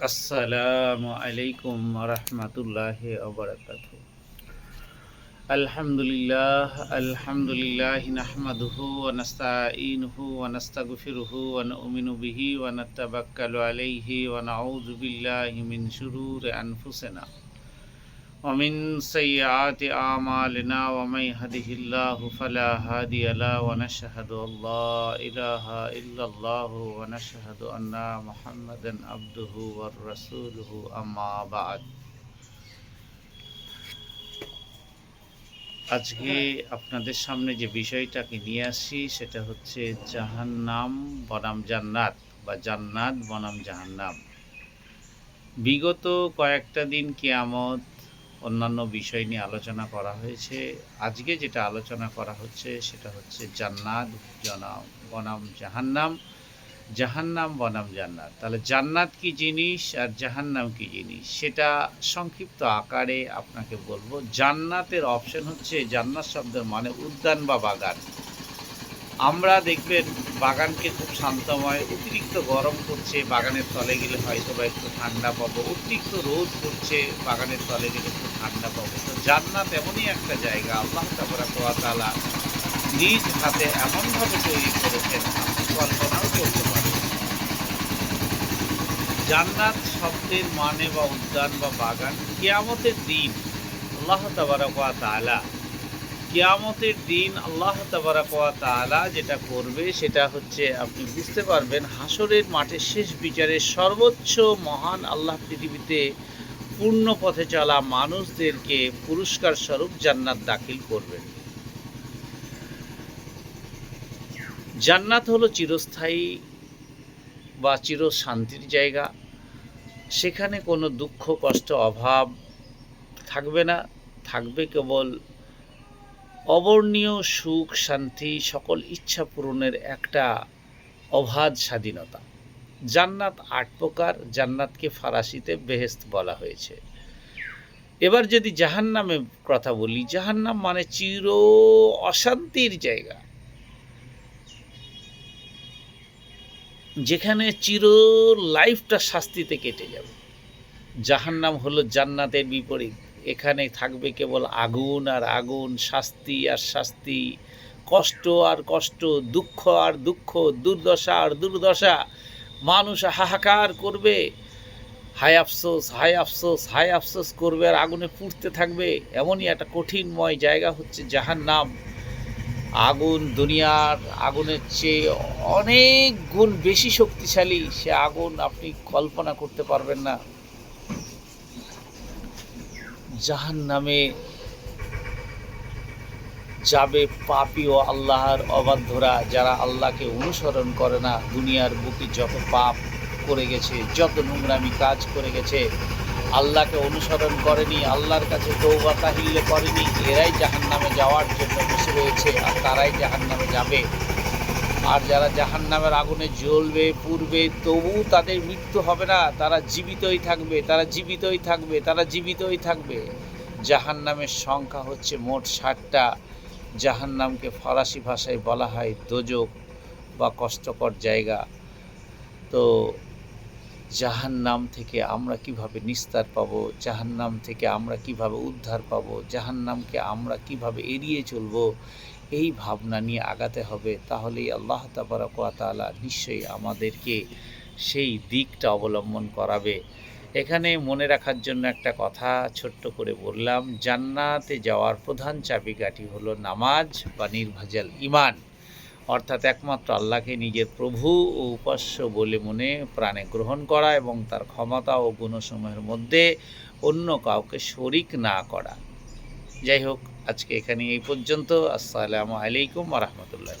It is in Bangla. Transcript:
السلام عليكم ورحمة الله وبركاته. الحمد لله الحمد لله نحمده ونستعينه ونستغفره ونؤمن به ونتبكل عليه ونعوذ بالله من شرور أنفسنا. ومن سيئات أعمالنا ومن يهده الله فلا هادي له ونشهد أن لا إله إلا الله ونشهد أن محمدا عبده ورسوله أما بعد আজকে আপনাদের সামনে যে বিষয়টাকে নিয়ে আসি সেটা হচ্ছে জাহান্নাম বনাম জান্নাত বা জান্নাত বনাম জাহান্নাম বিগত কয়েকটা দিন কিয়ামত অন্যান্য বিষয় নিয়ে আলোচনা করা হয়েছে। আজকে যেটা আলোচনা করা হচ্ছে সেটা হচ্ছে জান্নাত, জনাম, বনাম, জাহান্নাম। জাহান্নাম, বনাম, জান্নাত। তাহলে জান্নাত কি জিনিস আর জাহান্নাম কি জিনিস? সেটা সংক্ষিপ্ত আকারে আপনাকে বলব। জান্নাতের অপশন হচ্ছে জান্নাত শব্দের মানে উদ্যান বা বাগান। আমরা দেখবেন বাগানকে খুব শান্তময় অতিরিক্ত গরম করছে বাগানের তলে গেলে হয়তো বা একটু ঠান্ডা পাবো, অতিরিক্ত রোদ করছে বাগানের তলে গেলে একটু ঠান্ডা পাবো। তো জান্নাত এমনই একটা জায়গা, আল্লাহ তালা নিজ হাতে এমনভাবে তৈরি করেছেন কল্পনাও করতে পারেন। জান্নাত শব্দের মানে বা উদ্যান বা বাগান, কেয়ামতের দিন আল্লাহ তালা কিয়ামতের দিন আল্লাহ তালা যেটা করবে সেটা হচ্ছে আপনি বুঝতে পারবেন হাসরের মাঠের শেষ বিচারে সর্বোচ্চ মহান আল্লাহ পৃথিবীতে পূর্ণ পথে চলা মানুষদেরকে পুরস্কার স্বরূপ জান্নাত দাখিল করবেন জান্নাত হলো চিরস্থায়ী বা চির শান্তির জায়গা। সেখানে কোনো দুঃখ, কষ্ট, অভাব থাকবে না। থাকবে কেবল অবর্ণীয় সুখ, শান্তি সকল ইচ্ছা পূরণের একটা অবাধ স্বাধীনতা। জান্নাত আট প্রকার, জান্নাতকে ফারাসিতে বেহেস্ত বলা হয়েছে। এবার যদি জাহান্নামে কথা বলি, জাহান্নাম মানে চির অশান্তির জায়গা। যেখানে চির লাইফটা শাস্তিতে কেটে যাবে। জাহান্নাম হলো জান্নাতের বিপরীত। এখানে থাকবে কেবল আগুন আর আগুন, শাস্তি আর শাস্তি, কষ্ট আর কষ্ট, দুঃখ আর দুঃখ, দুর্দশা আর দুর্দশা। মানুষ হাহাকার করবে। হায় আফসোস হায় আফসোস হায় আফসোস করবে আর আগুনে পুড়তে থাকবে। এমনই একটা কঠিনময় জায়গা হচ্ছে জাহান নাম আগুন দুনিয়ার আগুনের চেয়ে অনেক গুণ বেশি শক্তিশালী। সে আগুন আপনি কল্পনা করতে পারবেন না। জাহান নামে যাবে পাপি ও আল্লাহর অবাধ্যরা যারা আল্লাহকে অনুসরণ করে না। দুনিয়ার বুকে যত পাপ করে গেছে, যত নোংরামি কাজ করে গেছে, আল্লাহকে অনুসরণ করেনি, আল্লাহর কাছে তৌবা তাহিল্লে করেনি, এরাই জাহান নামে যাওয়ার জন্য বসে রয়েছে আর তারাই জাহান নামে যাবে। আর যারা জাহান নামের আগুনে জ্বলবে, পুড়বে তবু তাদের মৃত্যু হবে না। তারা জীবিতই থাকবে, তারা জীবিতই থাকবে, তারা জীবিতই থাকবে। জাহান নামের সংখ্যা হচ্ছে মোট ষাটটা। জাহান নামকে ফরাসি ভাষায় বলা হয় দোজক বা কষ্টকর জায়গা। তো জাহান নাম থেকে আমরা কীভাবে নিস্তার পাবো? জাহান নাম থেকে আমরা কীভাবে উদ্ধার পাবো? জাহান নামকে আমরা কীভাবে এড়িয়ে চলবো? এই ভাবনা নিয়ে আগাতে হবে, তাহলেই আল্লাহ তাবারকালা নিশ্চয়ই আমাদেরকে সেই দিকটা অবলম্বন করাবে। এখানে মনে রাখার জন্য একটা কথা ছোট্ট করে বললাম, জান্নাতে যাওয়ার প্রধান চাবিকাঠি হলো নামাজ বা নির্ভেজাল ইমান অর্থাৎ একমাত্র আল্লাহকে নিজের প্রভু ও উপাস্য বলে মনে প্রাণে গ্রহণ করা এবং তার ক্ষমতা ও গুণসমূহের মধ্যে অন্য কাউকে শরিক না করা। যাই হোক আজকে এখানে এই পর্যন্ত আসসালামু আলাইকুম রহমতুল্লাহ